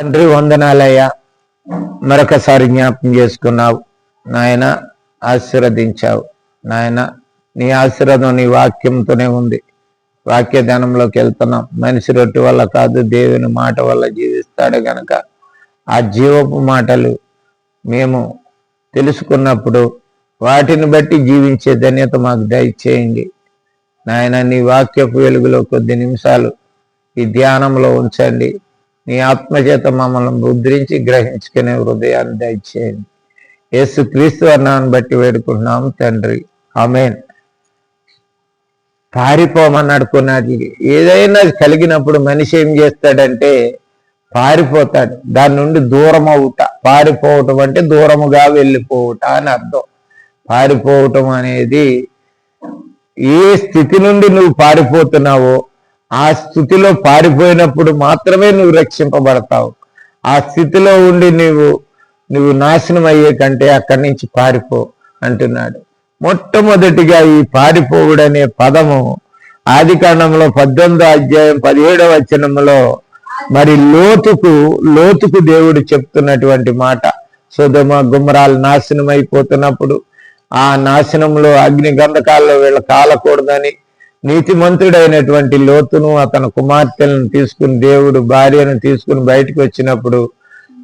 తండ్రి వందనాలయ్యా. మరొకసారి జ్ఞాపం చేసుకున్నావు. నాయన ఆశీర్వదించావు. నాయన నీ ఆశీర్వాదం నీ వాక్యంతోనే ఉంది. వాక్య ధ్యానంలోకి వెళ్తున్నాం. మనిషి రొట్టి వల్ల కాదు దేవుని మాట వల్ల జీవిస్తాడు గనక. ఆ జీవపు మాటలు మేము తెలుసుకున్నప్పుడు వాటిని బట్టి జీవించే ధన్యత మాకు దయచేయండి. నాయన నీ వాక్యపు వెలుగులో కొద్ది నిమిషాలు ఈ ధ్యానంలో ఉంచండి. నీ ఆత్మచేత మమ్మల్ని ముద్రించి గ్రహించుకునే హృదయాన్ని దయచేయండి. యేసు క్రీస్తు అన్నాన్ని బట్టి వేడుకుంటున్నాం తండ్రి. ఆమెన్. పారిపోమన్నాడు కొన్నాది ఏదైనా కలిగినప్పుడు మనిషి ఏం చేస్తాడంటే పారిపోతాడు. దాని నుండి దూరం అవుట పారిపోవటం అంటే దూరముగా వెళ్ళిపోవుట అని అర్థం. పారిపోవటం అనేది ఏ స్థితి నుండి నువ్వు పారిపోతున్నావో ఆ స్థితిలో పారిపోయినప్పుడు మాత్రమే నువ్వు రక్షింపబడతావు. ఆ స్థితిలో ఉండి నువ్వు నువ్వు నాశనం అయ్యే కంటే అక్కడి నుంచి పారిపో అంటున్నాడు. మొట్టమొదటిగా ఈ పారిపోవుడనే పదము ఆది కాండంలో పద్దెనిమిదో అధ్యాయం పదిహేడవ వచనంలో మరి లోతుకు లోతుకు దేవుడు చెప్తున్నటువంటి మాట. సుధమ గుమ్మరాలు నాశనం అయిపోతున్నప్పుడు ఆ నాశనంలో అగ్ని గంధకాల్లో వీళ్ళు కాలకూడదని నీతిమంతుడైనటువంటి లోతును అతని కుమార్తెలను తీసుకుని దేవుడు భార్యను తీసుకుని బయటకు వచ్చినప్పుడు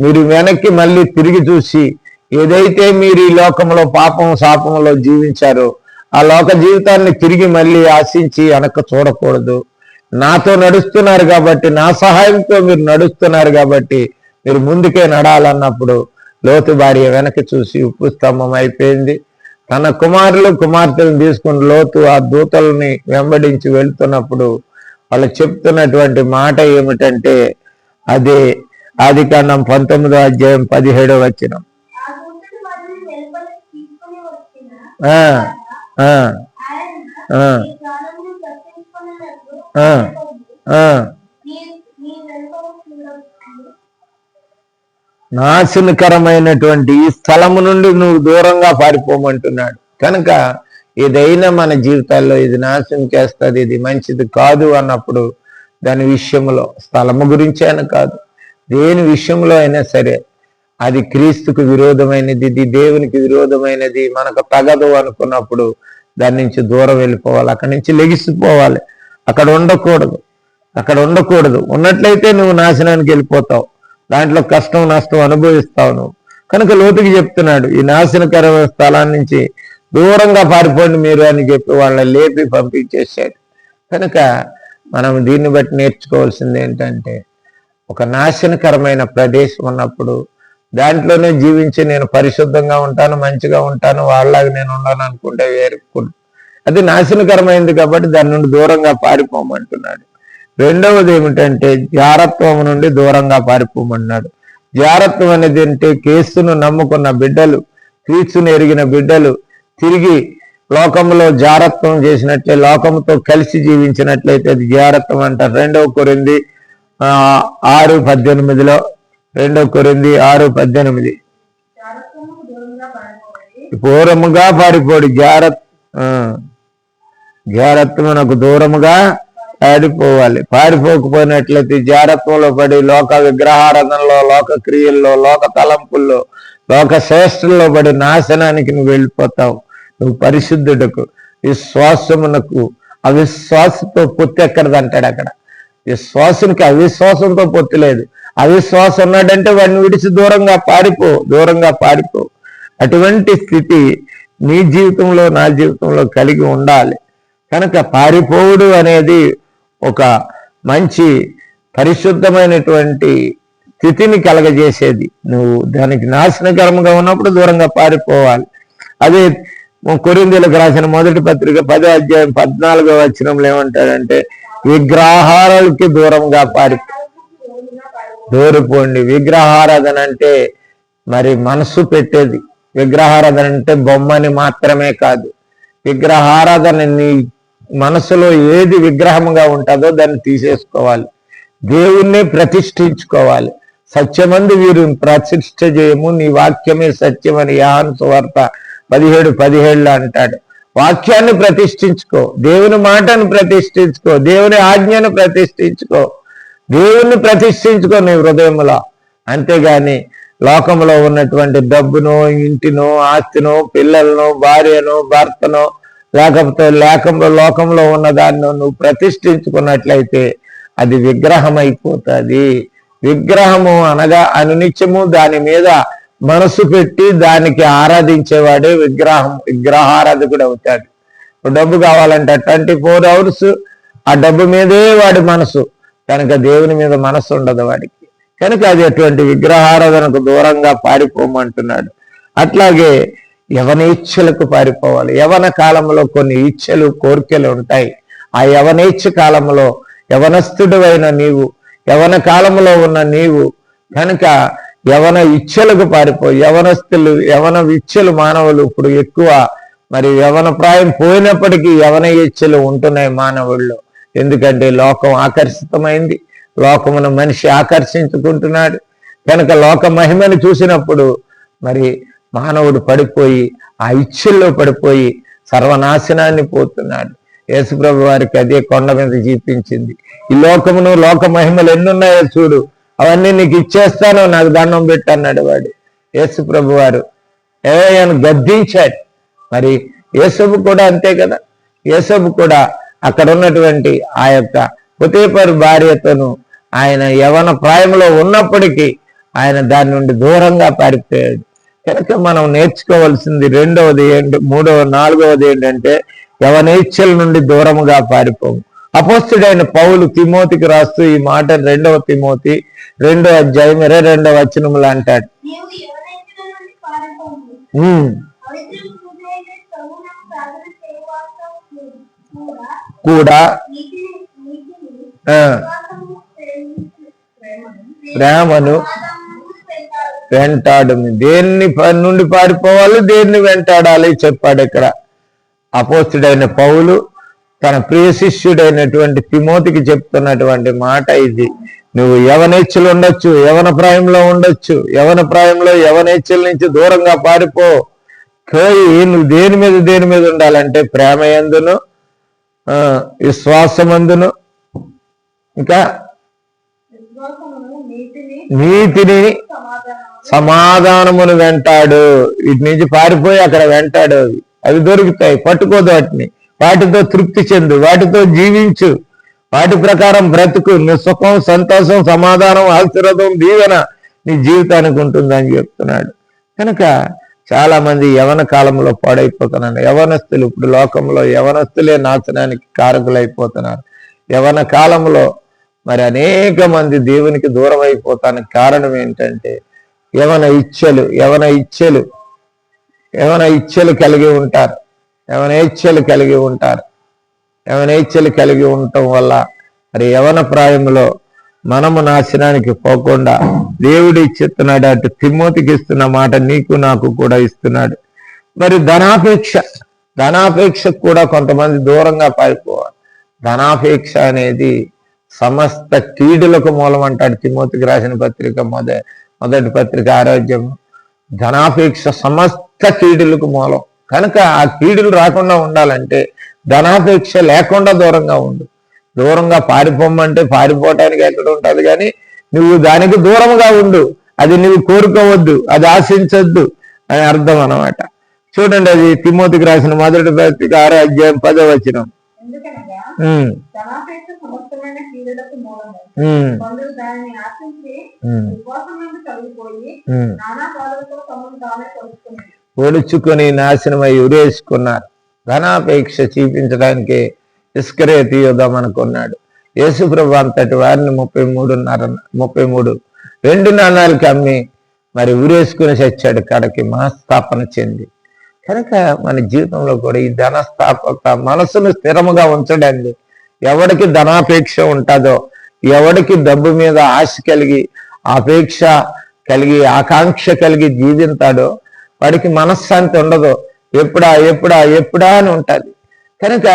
మీరు వెనక్కి మళ్ళీ తిరిగి చూసి ఏదైతే మీరు ఈ లోకంలో పాపం శాపంలో జీవించారో ఆ లోక జీవితాన్ని తిరిగి మళ్ళీ ఆశించి వెనక చూడకూడదు. నాతో నడుస్తున్నారు కాబట్టి నా సహాయంతో మీరు నడుస్తున్నారు కాబట్టి మీరు ముందుకే నడాలన్నప్పుడు లోతు భార్య వెనక్కి చూసి ఉప్పు స్తంభం అయిపోయింది. తన కుమారులు కుమార్తెలను తీసుకుని లోతు ఆ దూతలని వెంబడించి వెళ్తున్నప్పుడు వాళ్ళు చెప్తున్నటువంటి మాట ఏమిటంటే అదే ఆది కాండం పంతొమ్మిదో అధ్యాయం పదిహేడో వచ్చిన ఆ. నాశనకరమైనటువంటి ఈ స్థలము నుండి నువ్వు దూరంగా పారిపోమంటున్నాడు. కనుక ఏదైనా మన జీవితాల్లో ఇది నాశనం చేస్తుంది ఇది మంచిది కాదు అన్నప్పుడు దాని విషయంలో స్థలము గురించి అయినా కాదు. దేని విషయంలో అయినా సరే అది క్రీస్తుకు విరోధమైనది ఇది దేవునికి విరోధమైనది మనకు తగదు అనుకున్నప్పుడు దాని నుంచి దూరం వెళ్ళిపోవాలి అక్కడి నుంచి లెగిసిపోవాలి. అక్కడ ఉండకూడదు. అక్కడ ఉండకూడదు. ఉన్నట్లయితే నువ్వు నాశనానికి వెళ్ళిపోతావు. దాంట్లో కష్టం నష్టం అనుభవిస్తావు నువ్వు. కనుక లోతుకి చెప్తున్నాడు ఈ నాశనకరమైన స్థలాన్ని నుంచి దూరంగా పారిపోండి మీరు అని చెప్పి వాళ్ళని లేపి పంపించేశాడు. కనుక మనం దీన్ని బట్టి నేర్చుకోవాల్సింది ఏంటంటే ఒక నాశనకరమైన ప్రదేశం ఉన్నప్పుడు దాంట్లోనే జీవించి నేను పరిశుద్ధంగా ఉంటాను మంచిగా ఉంటాను వాళ్ళలాగా నేను ఉన్నాను అనుకుంటే వేరుకుంటు అది నాశనకరమైంది కాబట్టి దాని నుండి దూరంగా పారిపోమంటున్నాడు. రెండవది ఏమిటంటే జారత్వం నుండి దూరంగా పారిపోమన్నాడు. జారత్వం అనేది అంటే కేసును నమ్ముకున్న బిడ్డలు క్రీస్తును ఎరిగిన బిడ్డలు తిరిగి లోకంలో జారత్వం చేసినట్లే లోకంతో కలిసి జీవించినట్లయితే అది జారత్వం అంటారు. రెండవ కొరింది ఆరు పద్దెనిమిదిలో రెండవ కొరింది ఆరు పద్దెనిమిది. దూరముగా పూర్వముగా పారిపోడు జారత్ జారత్వమునకు దూరముగా పారిపోవాలి. పారిపోకపోయినట్లయితే జారత్వంలో పడి లోక విగ్రహారాధనలో లోక క్రియల్లో లోక తలంపుల్లో లోక శ్రేష్ఠుల్లో పడి నాశనానికి నువ్వు వెళ్ళిపోతావు. నువ్వు పరిశుద్ధుడకు విశ్వాసమునకు అవిశ్వాసంతో పొత్తి ఎక్కడది అంటాడు అక్కడ. విశ్వాసునికి అవిశ్వాసంతో పొత్తు లేదు. అవిశ్వాసం ఉన్నాడంటే వాడిని విడిచి దూరంగా పారిపో దూరంగా పారిపో. అటువంటి స్థితి నీ జీవితంలో నా జీవితంలో కలిగి ఉండాలి. కనుక పారిపోవుడు అనేది ఒక మంచి పరిశుద్ధమైనటువంటి స్థితిని కలగజేసేది. నువ్వు దానికి నాశనకరంగా ఉన్నప్పుడు దూరంగా పారిపోవాలి. అదే కొరిందీలకు రాసిన మొదటి పత్రిక పదో అధ్యాయం పద్నాలుగో వచ్చినప్పుడు ఏమంటాడంటే విగ్రహారాలకి దూరంగా పారి దూరిపోండి. విగ్రహారాధన అంటే మరి మనసు పెట్టేది. విగ్రహారాధన అంటే బొమ్మని మాత్రమే కాదు. విగ్రహారాధన నీ మనసులో ఏది విగ్రహంగా ఉంటుందో దాన్ని తీసేసుకోవాలి. దేవుణ్ణి ప్రతిష్ఠించుకోవాలి. సత్యమందు వీరు ప్రతిష్ఠ చేయము. నీ వాక్యమే సత్యమని యాహన్ సువార్త పదిహేడు పదిహేళ్ళు అంటాడు. వాక్యాన్ని ప్రతిష్ఠించుకో. దేవుని మాటను ప్రతిష్ఠించుకో. దేవుని ఆజ్ఞను ప్రతిష్ఠించుకో. దేవుణ్ణి ప్రతిష్ఠించుకో నీ హృదయంలో అంతేగాని లోకంలో ఉన్నటువంటి డబ్బును ఇంటినో ఆస్తినో పిల్లలను భార్యను భర్తను లేకపోతే లేకంలో లోకంలో ఉన్నదాన్ని నువ్వు ప్రతిష్ఠించుకున్నట్లయితే అది విగ్రహం అయిపోతుంది విగ్రహము అనగా అనునిత్యము దాని మీద మనసు పెట్టి దానికి ఆరాధించేవాడే విగ్రహం విగ్రహారాధకుడు అవుతాడు. డబ్బు కావాలంటే ట్వంటీ ఫోర్ అవర్స్ ఆ డబ్బు మీదే వాడి మనసు. కనుక దేవుని మీద మనసు ఉండదు వాడికి. కనుక అది అటువంటి విగ్రహారాధనకు దూరంగా పారిపోమంటున్నాడు. అట్లాగే యవనేచ్ఛలకు పారిపోవాలి. యవన కాలంలో కొన్ని ఇచ్ఛలు కోరికలు ఉంటాయి. ఆ యవనేచ్ఛ కాలంలో యవనస్తుడివైన నీవు యవన కాలంలో ఉన్న నీవు కనుక యవన ఇచ్ఛలకు పారిపో యవనస్తులు యవన ఇచ్ఛలు మానవులు ఇప్పుడు ఎక్కువ మరి యవన ప్రాయం పోయినప్పటికీ యవన ఇచ్ఛలు ఉంటున్నాయి మానవుల్లో. ఎందుకంటే లోకం ఆకర్షితమైంది. లోకమును మనిషి ఆకర్షించుకుంటున్నాడు. కనుక లోక మహిమను చూసినప్పుడు మరి మానవుడు పడిపోయి ఆ ఇచ్చుల్లో పడిపోయి సర్వనాశనాన్ని పోతున్నాడు. యేసుప్రభు వారికి అదే కొండ మీద చూపించింది ఈ లోకమును లోక మహిమలు ఎన్నున్నాయో చూడు. అవన్నీ నీకు ఇచ్చేస్తాను నాకు దండం పెట్టు అన్నాడు వాడు. యేసుప్రభు వారు ఏయను గద్దించాడు మరి యేసబు కూడా అంతే కదా? యేసబు కూడా అక్కడ ఉన్నటువంటి ఆ యొక్క పుతేపరు భార్యతోను ఆయన యవన ప్రాయంలో ఉన్నప్పటికీ ఆయన దాని నుండి దూరంగా పారిపోయాడు. కనుక మనం నేర్చుకోవాల్సింది రెండవది ఏంటి? మూడవ నాలుగవది ఏంటంటే యవనేచ్ఛల నుండి దూరముగా పారిపోము. అపోస్తుడైన పౌలు తిమోతికి రాస్తూ ఈ మాట రెండవ తిమోతి రెండో అధ్యాయం ఇరవై రెండవ వచనములు అంటాడు. కూడా ప్రేమను ప్రేమను దేన్ని నుండి పారిపోవాలి దేన్ని వెంటాడాలి చెప్పాడు ఇక్కడ. అపోస్తుడైన పౌలు తన ప్రియ శిష్యుడైనటువంటి తిమోతికి చెప్తున్నటువంటి మాట ఇది. నువ్వు యవనేచ్చులు ఉండొచ్చు యవన ప్రాయంలో ఉండొచ్చు యవన ప్రాయంలో యవనేచ్చుల నుంచి దూరంగా పారిపో. పోయి నువ్వు దేని మీద దేని మీద ఉండాలంటే ప్రేమ ఎందును? విశ్వాసమందును? ఇంకా నీతిని సమాధానమును వెంటాడు. వీటి నుంచి పారిపోయి అక్కడ వెంటాడు. అవి దొరుకుతాయి. పట్టుకోదు వాటిని. వాటితో తృప్తి చెందు. వాటితో జీవించు. వాటి ప్రకారం బ్రతుకు. నీ సుఖం సంతోషం సమాధానం ఆశీర్వదం దీవెన నీ జీవితానికి ఉంటుందని చెప్తున్నాడు. కనుక చాలా మంది యవన కాలంలో పాడైపోతున్నారు. యవనస్తులు ఇప్పుడు లోకంలో యవనస్తులే నాశనానికి కారకులైపోతున్నారు. యవన కాలంలో మరి అనేక మంది దేవునికి దూరం అయిపోతానికి కారణం ఏంటంటే యవన ఇచ్చలు యవన ఇచ్చలు యవన ఇచ్ఛలు కలిగి ఉంటారు. యవన ఇచ్ఛలు కలిగి ఉంటారు. యవన ఇచ్ఛలు కలిగి ఉండటం వల్ల మరి యవన ప్రాయంలో మనము నాశనానికి పోకుండా దేవుడు ఇచ్చిస్తున్నాడు అటు తిమ్మోతికి ఇస్తున్న మాట నీకు నాకు కూడా ఇస్తున్నాడు. మరి ధనాపేక్ష ధనాపేక్షకు కూడా కొంతమంది దూరంగా పారిపోవాలి. ధనాపేక్ష అనేది సమస్త కీడులకు మూలం అంటాడు తిమోతికి రాసిన పత్రిక మొద మొదటి పత్రిక ఆరోగ్యం ధనాపేక్ష సమస్త కీడులకు మూలం. కనుక ఆ కీడులు రాకుండా ఉండాలంటే ధనాపేక్ష లేకుండా దూరంగా ఉండు. దూరంగా పారిపోమంటే పారిపోవటానికి ఎక్కడ ఉంటుంది కానీ నువ్వు దానికి దూరంగా ఉండు. అది నువ్వు కోరుకోవద్దు అది ఆశించొద్దు అని అర్థం అన్నమాట. చూడండి అది తిమోతికి రాసిన మొదటి పత్రిక ఆరో అధ్యాయం పదో వచనం ఎందుకనగా సమస్తమైన మూలము. కొందరు దానిని ఆశించి విశ్వాసం. నానా బాధలతో తమను ఒడుచుకొని నాశనమై ఉరేసుకున్నారు. ధనాపేక్ష చూపించడానికి ఇస్కరేతి యుద్ధం అనుకున్నాడు యేసుప్రభు అంతటి వారిని ముప్పై మూడున్నర ముప్పై మూడు రెండు నాణాలకి అమ్మి మరి ఉరేసుకుని చచ్చాడు. కడకి మనస్థాపన చెంది. కనుక మన జీవితంలో కూడా ఈ ధనస్థాపక మనసును స్థిరముగా ఉంచడానికి ఎవడికి ధనాపేక్ష ఉంటుందో ఎవడికి డబ్బు మీద ఆశ కలిగి అపేక్ష కలిగి ఆకాంక్ష కలిగి జీవింతాడో వాడికి మనశ్శాంతి ఉండదు. ఎప్పుడా ఎప్పుడా ఎప్పుడా అని ఉంటుంది. కనుక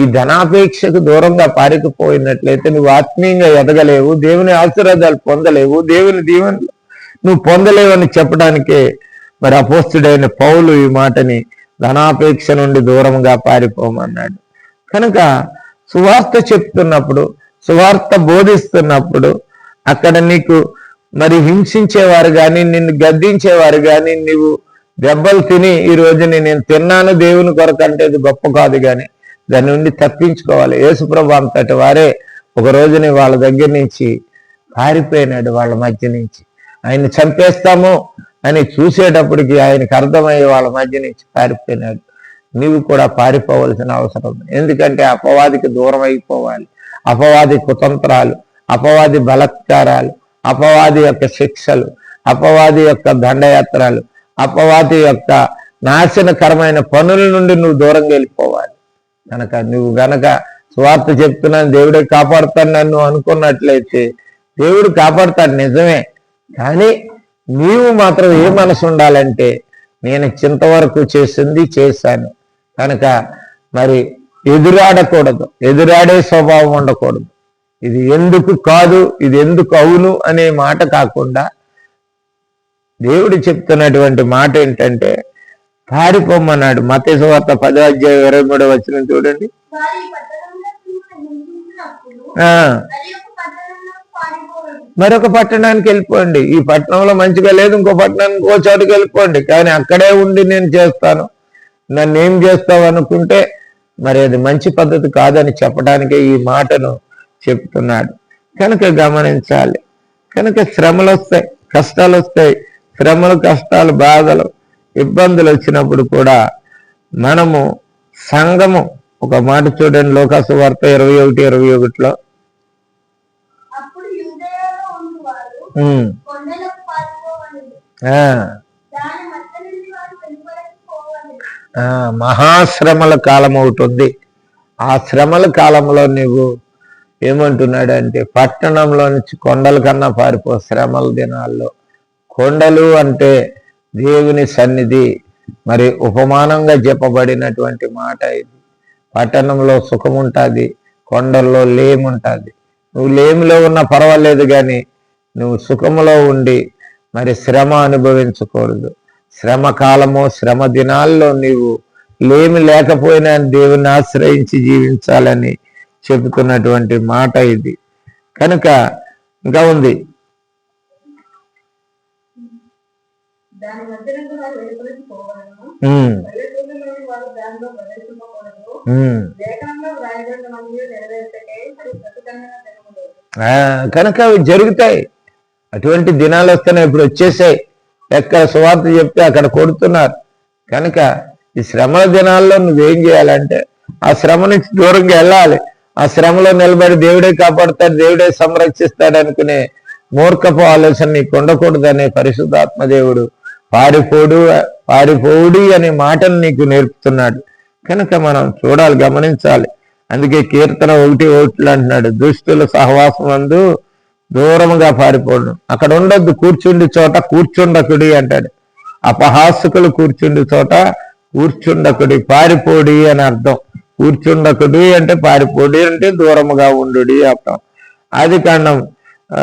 ఈ ధనాపేక్షకు దూరంగా పారికిపోయినట్లయితే నువ్వు ఆత్మీయంగా ఎదగలేవు దేవుని ఆశీర్వాదాలు పొందలేవు దేవుని దీవెనలు నువ్వు పొందలేవని చెప్పడానికే మరి అపోస్తుడైన పౌలు ఈ మాటని ధనాపేక్ష నుండి దూరంగా పారిపోమన్నాడు. కనుక సువార్త చెప్తున్నప్పుడు సువార్త బోధిస్తున్నప్పుడు అక్కడ నీకు మరి హింసించేవారు కానీ నిన్ను గద్దించేవారు కానీ నీవు దెబ్బలు తిని ఈ రోజుని నేను తిన్నాను దేవుని కొరకు అంటే ఇది గొప్ప కాదు కానీ దాని నుండి తప్పించుకోవాలి. యేసుప్రభు అంతటి వారే ఒక రోజుని వాళ్ళ దగ్గర నుంచి పారిపోయినాడు వాళ్ళ మధ్య నుంచి. ఆయన చంపేస్తాము అని చూసేటప్పటికి ఆయనకు అర్థమయ్యే వాళ్ళ మధ్య నుంచి పారిపోయినాడు. నీవు కూడా పారిపోవలసిన అవసరం ఎందుకంటే అపవాదికి దూరం అయిపోవాలి. అపవాది కుతంత్రాలు అపవాది బలత్కారాలు అపవాది యొక్క శిక్షలు అపవాది యొక్క దండయాత్రలు అపవాది యొక్క నాశనకరమైన పనుల నుండి నువ్వు దూరంగా వెళ్ళిపోవాలి. కనుక నువ్వు గనక స్వార్థ చెప్తున్నాను దేవుడే కాపాడుతాను నన్ను అనుకున్నట్లయితే దేవుడు కాపాడుతాడు నిజమే. కానీ నీవు మాత్రం ఏ మనసు ఉండాలంటే నేను చింతవరకు చేసింది చేశాను. కనుక మరి ఎదురాడకూడదు. ఎదురాడే స్వభావం ఉండకూడదు. ఇది ఎందుకు కాదు ఇది ఎందుకు అవును అనే మాట కాకుండా దేవుడు చెప్తున్నటువంటి మాట ఏంటంటే పారిపోమ్మన్నాడు మతేసు వార్త పదో అధ్యాయం ఇరవై మూడో వచ్చిన చూడండి. మరొక పట్టణానికి వెళ్ళిపోండి. ఈ పట్టణంలో మంచిగా లేదు ఇంకో పట్టణానికి ఇంకో చోటుకి వెళ్ళిపోండి. కానీ అక్కడే ఉండి నేను చేస్తాను. నన్ను ఏం చేస్తావు అనుకుంటే మరి అది మంచి పద్ధతి కాదని చెప్పడానికే ఈ మాటను చెప్తున్నాడు. కనుక గమనించాలి. కనుక శ్రమలు వస్తాయి కష్టాలు వస్తాయి. శ్రమలు కష్టాలు బాధలు ఇబ్బందులు వచ్చినప్పుడు కూడా మనము సంఘము ఒక మాట చూడండి లోకాసు వార్త ఇరవై ఒకటి ఇరవై ఒకటిలో అప్పుడు యూదయలో ఉన్నవారు ఉమ్, కొండలకు పారిపోవాలి ఆ, దాని మధ్య నుండి వారు వెలువడకు పోవాలి ఆ, మహాశ్రమల కాలం ఒకటి ఉంది. ఆ శ్రమల కాలంలో నువ్వు ఏమంటున్నాడు అంటే పట్టణంలో నుంచి కొండల కన్నా పారిపో శ్రమల దినాల్లో. కొండలు అంటే దేవుని సన్నిధి మరి ఉపమానంగా చెప్పబడినటువంటి మాట ఇది. పట్టణంలో సుఖం ఉంటుంది కొండల్లో లేముంటుంది. నువ్వు లేమిలో ఉన్నా పర్వాలేదు కానీ నువ్వు సుఖములో ఉండి మరి శ్రమ అనుభవించకూడదు. శ్రమ కాలము శ్రమ దినాల్లో నీవు లేమి లేకపోయినా దేవుని ఆశ్రయించి జీవించాలని చెబుతున్నటువంటి మాట ఇది. కనుక ఇంకా ఉంది. కనుక అవి జరుగుతాయి. అటువంటి దినాలు వస్తున్నాయి ఇప్పుడు వచ్చేసాయి. ఎక్కడ సువార్త చెప్తే అక్కడ కొడుతున్నారు. కనుక ఈ శ్రమల దినాల్లో నువ్వేం చేయాలంటే ఆ శ్రమ నుంచి దూరంగా వెళ్ళాలి. ఆ శ్రమలో నిలబడి దేవుడే కాపాడుతాడు దేవుడే సంరక్షిస్తాడు అనుకునే మూర్ఖపు ఆలోచన నీకు ఉండకూడదనే పరిశుద్ధాత్మ దేవుడు పారిపోడు పారిపోడి అనే మాటను నీకు నేర్పుతున్నాడు. కనుక మనం చూడాలి గమనించాలి. అందుకే కీర్తన ఒకటి ఒకటి అంటున్నాడు. దుష్టుల సహవాసం అందు దూరముగా పారిపోవడం అక్కడ ఉండొద్దు కూర్చుండి చోట కూర్చుండకుడి అంటాడు. అపహాసుకులు కూర్చుండి చోట కూర్చుండకుడి పారిపోడి అని అర్థం. కూర్చుండకుడి అంటే పారిపోడి అంటే దూరముగా ఉండు అర్థం. ఆది కాండం ఆ,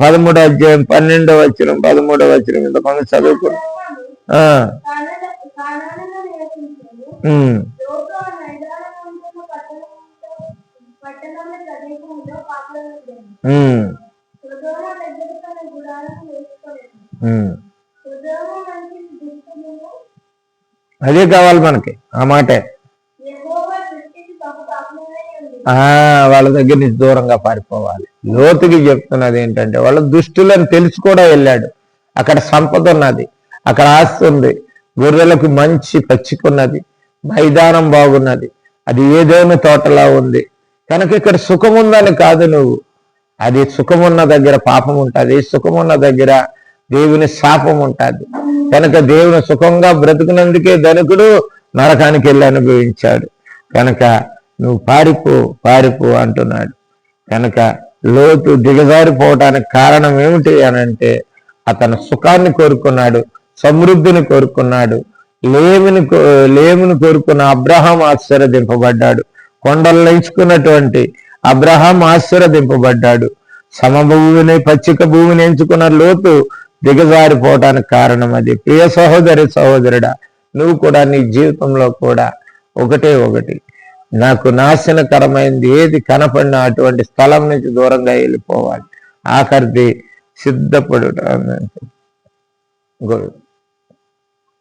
పదమూడో అధ్యాయం పన్నెండో వచ్చిన పదమూడో వచ్చిన ఇంతమంది చదువుకుని. ఆ, అదే కావాలి మనకి ఆ మాటే. వాళ్ళ దగ్గర నుంచి దూరంగా పారిపోవాలి. లోతుకి చెప్తున్నది ఏంటంటే వాళ్ళ దుష్టులను తెలిసి కూడా వెళ్ళాడు. అక్కడ సంపద ఉన్నది అక్కడ ఆస్తి ఉంది. గొర్రెలకు మంచి పచ్చికున్నది మైదానం బాగున్నది. అది ఏదైనా తోటలా ఉంది. కనుక ఇక్కడ సుఖం ఉందని కాదు నువ్వు. అది సుఖమున్న దగ్గర పాపం ఉంటుంది సుఖమున్న దగ్గర దేవుని శాపం ఉంటుంది. కనుక దేవుని సుఖంగా బ్రతుకునందుకే ధనికుడు నరకానికి వెళ్ళి అనుభవించాడు. కనుక నువ్వు పారిపో పారిపో అంటున్నాడు. కనుక లోతు దిగజారిపోవటానికి కారణం ఏమిటి అనంటే అతను సుఖాన్ని కోరుకున్నాడు సమృద్ధిని కోరుకున్నాడు లేమిని కో- లేమిని కోరుకున్న అబ్రహాం ఆశ్చర్యదింపబడ్డాడు. కొండలు ఎంచుకున్నటువంటి అబ్రహాం ఆశీర్వదింపబడ్డాడు. సమభూమిని పచ్చిక భూమిని ఎంచుకున్న లోతు దిగజారిపోవటానికి కారణం అది. ప్రియ సహోదరి సహోదరుడా నువ్వు కూడా నీ జీవితంలో కూడా ఒకటే ఒకటి. నాకు నాశనకరమైనది ఏది కనపడిన అటువంటి స్థలం నుంచి దూరంగా వెళ్ళిపోవాలి. ఆఖరిది సిద్ధపడు